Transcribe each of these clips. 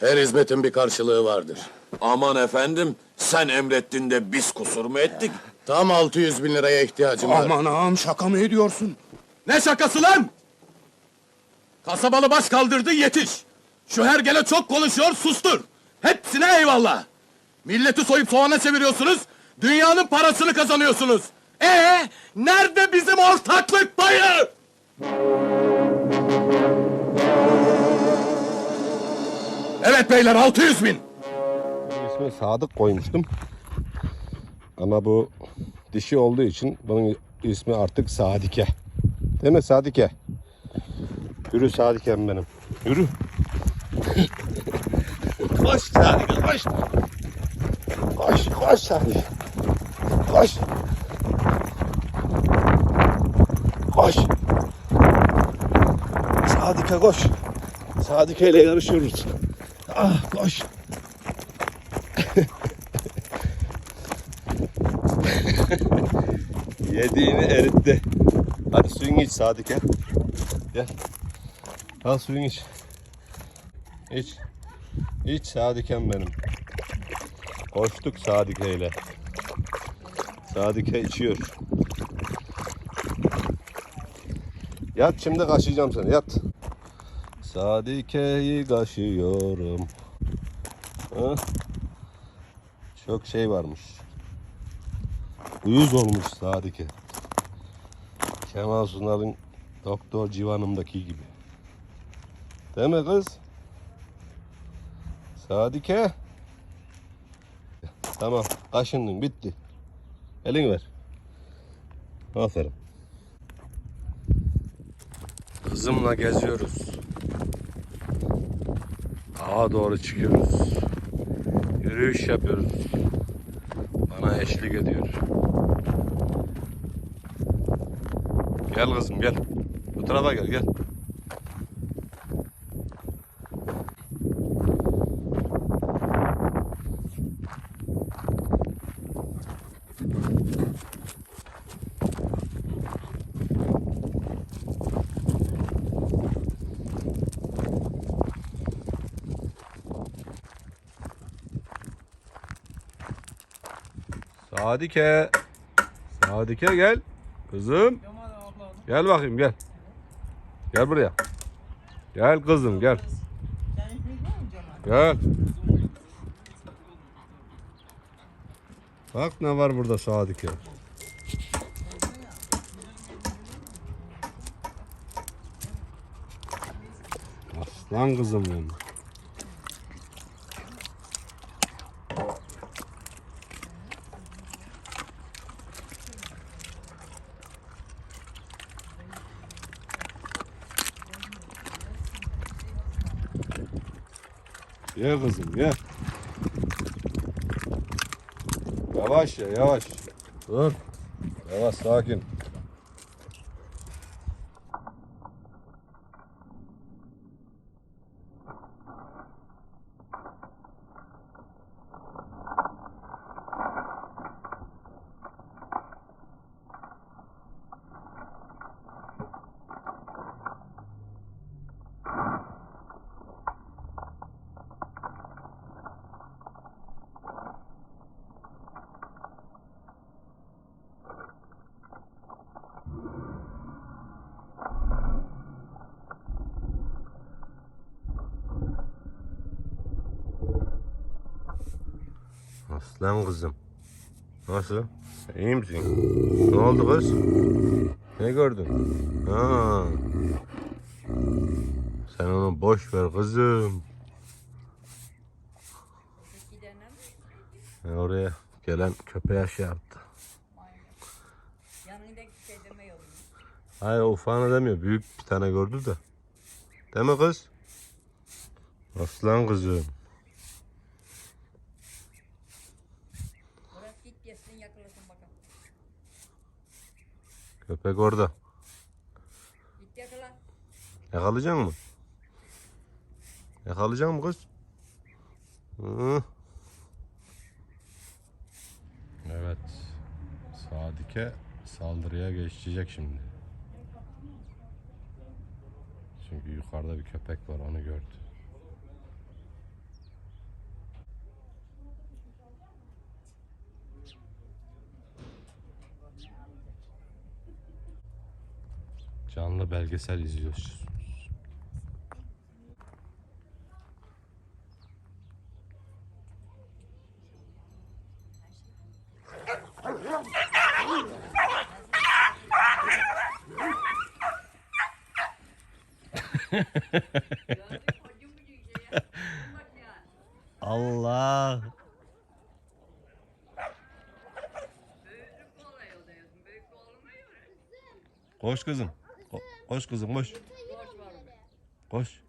Her hizmetin bir karşılığı vardır. Aman efendim, sen emrettin de biz kusur mu ettik? Tam 600 bin liraya ihtiyacım var. Aman ağam şaka mı ediyorsun? Ne şakası lan? Kasabalı baş kaldırdı yetiş. Şu hergele çok konuşuyor sustur. Hepsine eyvallah. Milleti soyup soğana çeviriyorsunuz. Dünyanın parasını kazanıyorsunuz. Ee, nerede bizim ortaklık payı? Evet beyler 600 bin. İsmi Sadık koymuştum. Ama bu dişi olduğu için bunun ismi artık Sadike. Değil mi Sadike? Yürü Sadikem benim. Yürü. koş Sadike koş. Koş koş Sadike. Koş. Koş. Sadike koş. Sadike ile yarışıyoruz. Ah koş. Yediğini eritti. Hadi suyunu iç Sadık ya. Gel. Al suyunu iç. İç. İç Sadık'em benim. Koştuk Sadike ile. Sadike içiyor. Yat şimdi kaşıyacağım seni yat. Sadike'yi kaşıyorum. Çok şey varmış. Uyuz olmuş Sadike. Kemal Sunal'ın Doktor Civan'ımdaki gibi. Değil mi kız? Sadike. Tamam kaşındın bitti. Elini ver. Aferin. Kızımla geziyoruz. Dağa doğru çıkıyoruz. Yürüyüş yapıyoruz. Bana eşlik ediyor. Gel kızım gel. Bu tarafa gel gel. Sadike. Sadike gel. Kızım. Gel bakayım gel. Gel buraya. Gel kızım gel. Gel. Bak ne var burada Sadike. Aslan kızım benim. Ye kızım ye. Yavaş ya yavaş. Dur. Yavaş sakin. Aslan kızım. Nasıl? İyi misin? Ne oldu kız? Ne gördün? Ha. Sen onu boş ver kızım. Ya oraya gelen köpeğe şey yaptı. Şey. Hayır ufağını demiyor. Büyük bir tane gördü de. Değil mi kız? Aslan kızım. Köpek orada. Git yakala. Yakalayacak mı? Yakalayacak mı kız? Hı. Evet. Sadike saldırıya geçecek şimdi. Çünkü yukarıda bir köpek var onu gördü. Belgesel izliyoruz. Allah. Koş kızım. Ko- Koş kızım koş. Koş.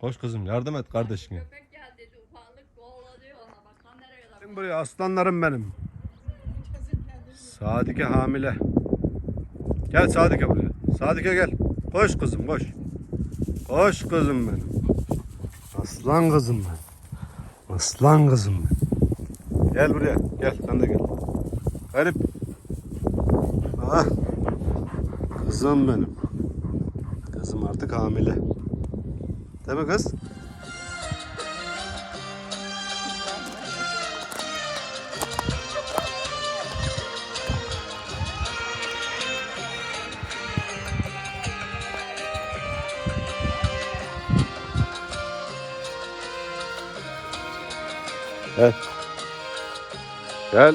Koş kızım yardım et kardeşine. Köpek geldi dedi ufaklık kovalanıyor ona bak nereye kadar. Gelin buraya aslanlarım benim. Sadike hamile. Gel Sadike buraya. Sadike gel. Koş kızım koş. Koş kızım benim. Aslan kızım ben. Aslan kızım ben. Gel buraya. Gel sen de gel. Garip. Ah. Kızım benim. Kızım artık hamile. Değil mi kız? Gel. Gel.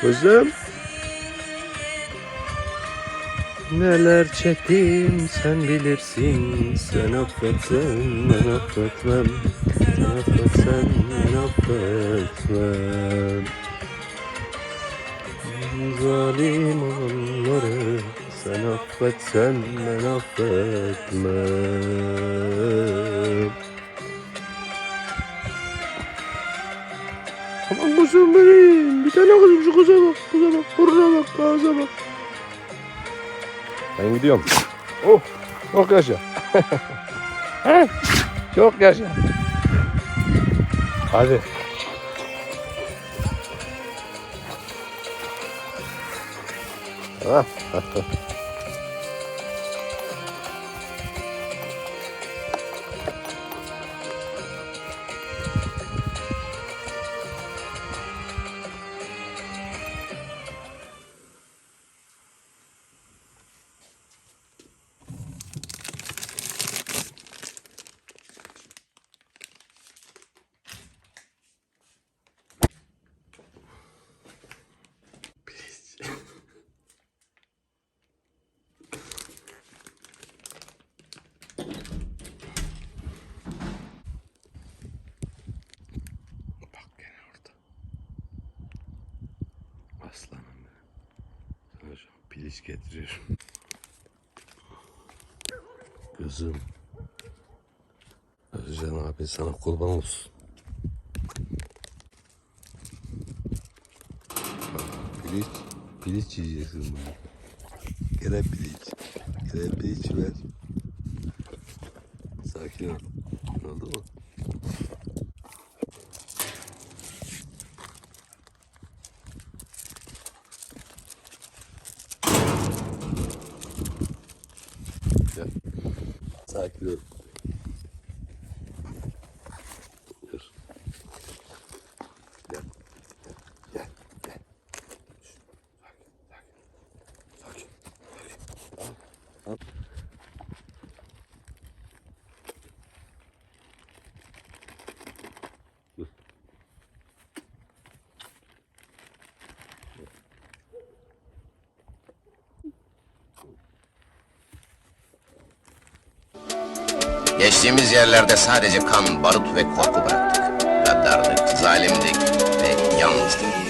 Kızım. Neler çektim sen bilirsin Sen affetsen ben affetmem Sen affetsen ben affetmem Zalim olanları Sen affetsen ben affetmem Aman kuzum benim. Bir tane kızım bak. Ağza bak. Ben gidiyorum. Oh. Çok yaşa. Çok yaşa. Hadi. Ha. Bak Aslanım. Sana şu piliç getiriyorum. Kızım. Özcan abi sana kurban olsun. Piliç, piliç yiyeceksin bunu. Gene piliç. Gene piliç ver. Sakin ol. Oldu mu? Gel. Sakin ol. Dur. Gel. Gel. Gel. Şş, Sakin. Sakin. Sakin. Sakin. Al. Al. Geçtiğimiz yerlerde sadece kan, barut ve korku bıraktık. Gaddardık, zalimdik ve yalnızdık.